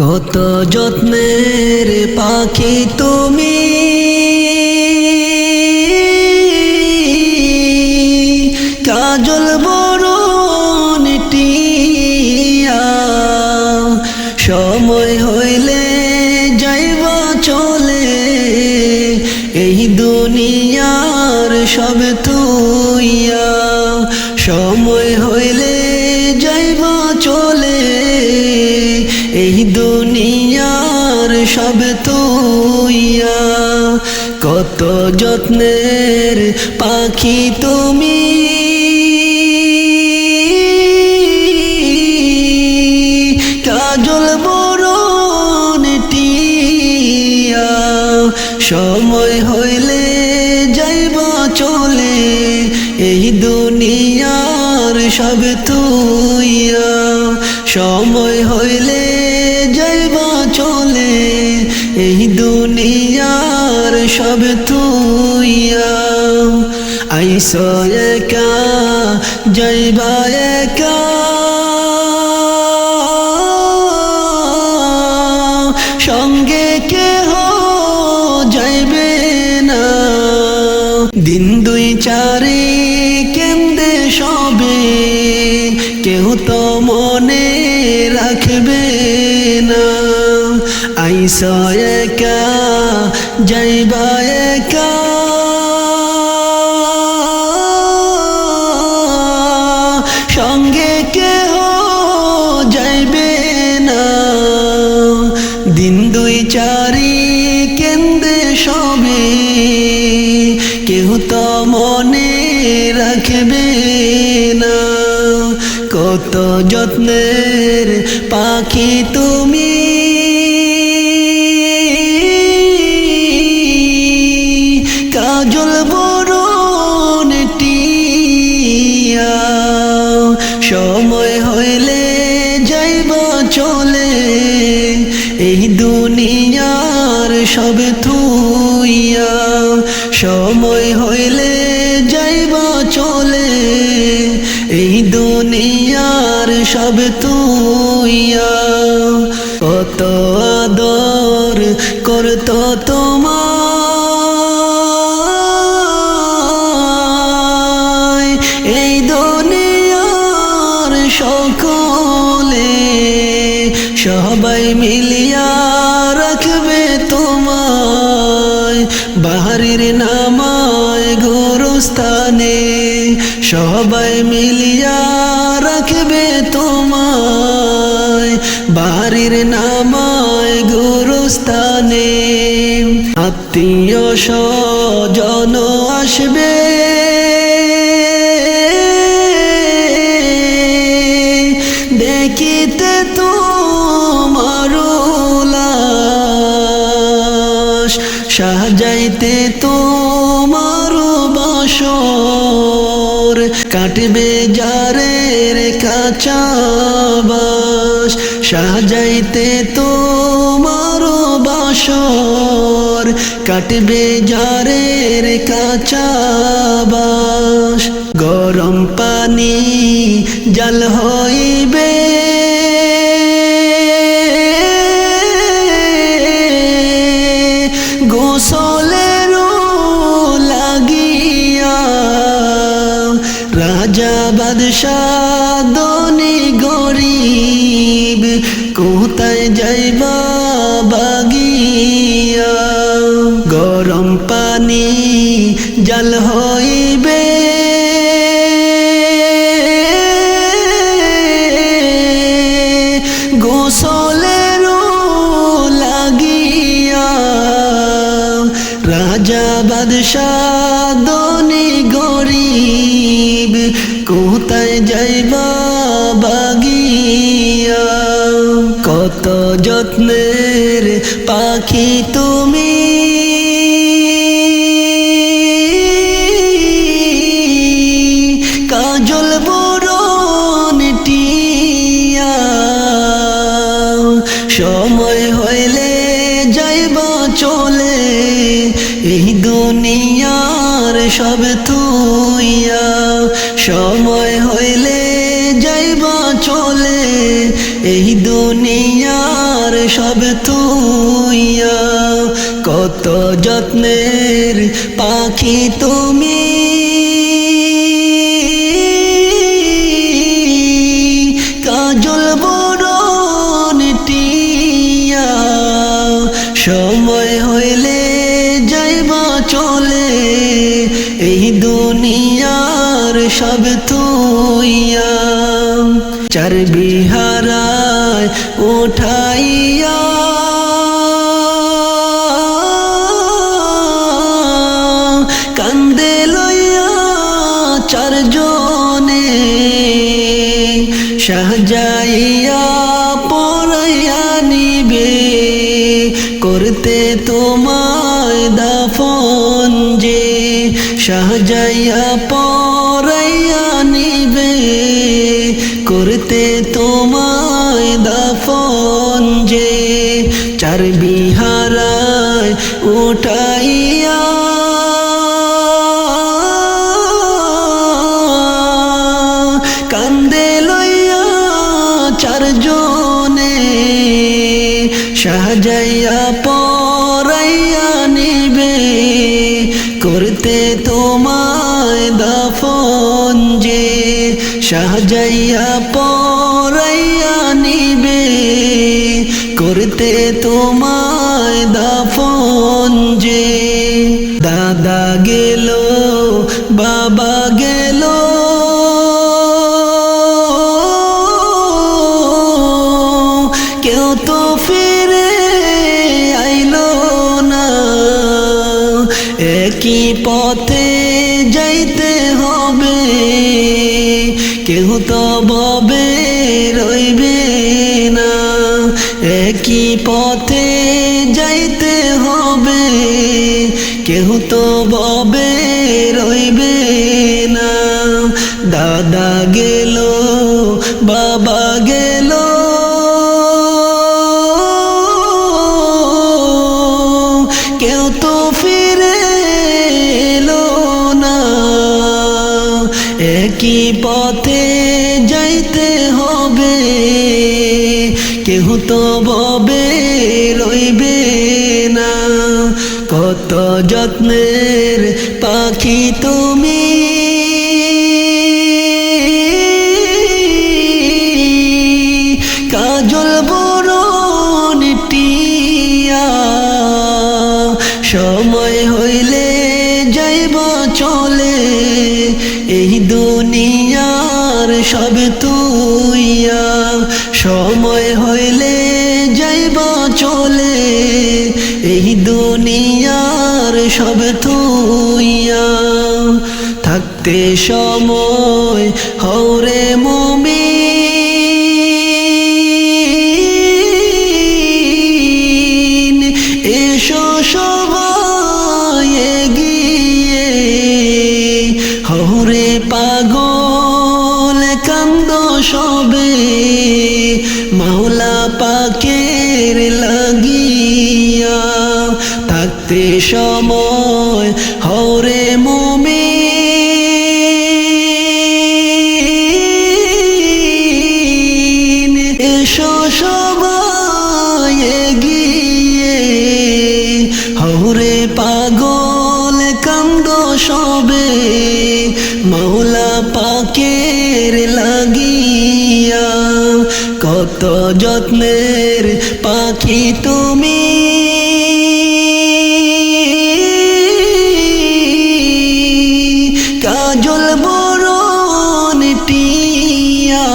কত যত্নের পাখি তুমি। কাজল বরণ টিয়া। সময় হইলে যাইব চলে। এই দুনিয়ার সব তুইয়া সব তুইয়া। কত যত্নের পাখি তুমি। কাজল বরণ টিয়া। সময় হইলে যাইব চলে। এই দুনিয়ার সব তুইয়া। সময় হইলে এই দুনিয়ার সব তুইয়া আইস একা, যাইবা একা। সঙ্গে কেহ যাইবে না। দিন দুই চারে আইস একা। যাইবা সঙ্গে কেহ যাইবে না। দিন দুই চারি কেন্দ্রে সবে কেউ তো মনে রাখবে না। কত যত্নের পাখি তুমি চলে এই দুনিয়ার সব থুইয়া সময় হইলে যাইবা চলে, এই দুনিয়ার সব তুইয়া কত আদর করত তোমার সবাই মিলিয়া রাখবে তোমায়। বাহারির নামায় গুরুস্থানে সবাই মিলিয়া রাখবে তোমায়। বাহারির নামায় গুরুস্থানে আত্মীয় স্বজন আসবে। দেখিতে তোমার তোমার বাসর কাটবে যারের কাঁচা বাস, সাজাইতে তোমার বাসর কাটবে যারের কাঁচা বাস। গরম পানি জল হইবে বাদশাহ দনি গরিব কোথায় যাইবা বাগিয়া? গরম পানি জল হইবে কত যত্নের পাখি তুমি। কাজল বরণ সময় হইলে যাইব চলে, এই দুনিয়ার সব তুইয়া সময় হইলে যাইবা চলে এই দুনিয়ার সব তুইয়া কত যত্নের পাখি তুমি। কাজল সময় হইলে যাইবা চলে। এই দুনিয়ার সব তুইয়া চার বিহারায় উঠাইয়া। কান্দে লইয়া চারজনে সাজাইয়া পড়াইয়া নিবে। করতে তোমায় দাফন যে সাজাইয়া পড়াইয়া চার বিহারায় উঠাইয়া। কান্দে লইয়া চারজনে সাজাইয়া পরাইয়া নিবে। করতে তোমায় দাফন যে সাজাইয়া পরাইয়া নিবে। করতে তোমায় দাফন যে দাদা গেল, বাবা গেল। কেউ তো ফিরে আইল না। একই পথে যাইতে হবে। কেউ তো ববে রইবে একই পথে যাইতে হবে কেউ তো ববে, রইবে না। দাদা গেল, বাবা গেল। কেউ তো ফিরে এলো না। একই পথে যাইতে কেউ তো ববে রইবে না। কত যত্নের পাখি তুমি। কাজল বরণ সময় হইলে যাইব চলে। এই দুনিয়ার সব তুইয়া। যাইব চলে এই দুনিয়ার সব তুইয়া থাকতে সময় হরে মুমিন কত যত্নের পাখি তুমি। কাজল বরণ টিয়া,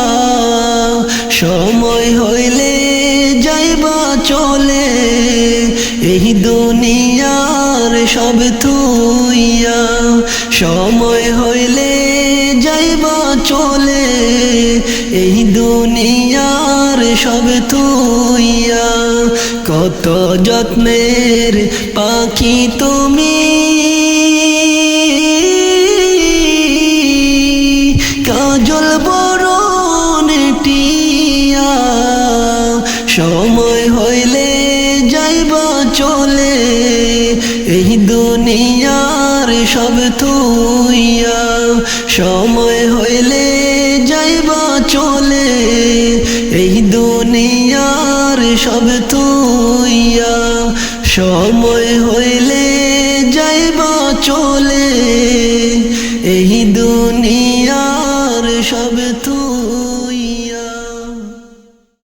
সময় হইলে যাইবা চলে। এই দুনিয়ার সব তুইয়া সময় হইলে যাইবা চলে। এই দুনিয়ার সব তুইয়া কত যত্নের পাখি তুমি। কাজল বরণ টিয়া, সময় হইলে যাইবা চলে। এই দুনিয়ার সব তুইয়া সময় হইলে যাইবা চলে। এই দুনিয়ার সব তুইয়া সময় হইলে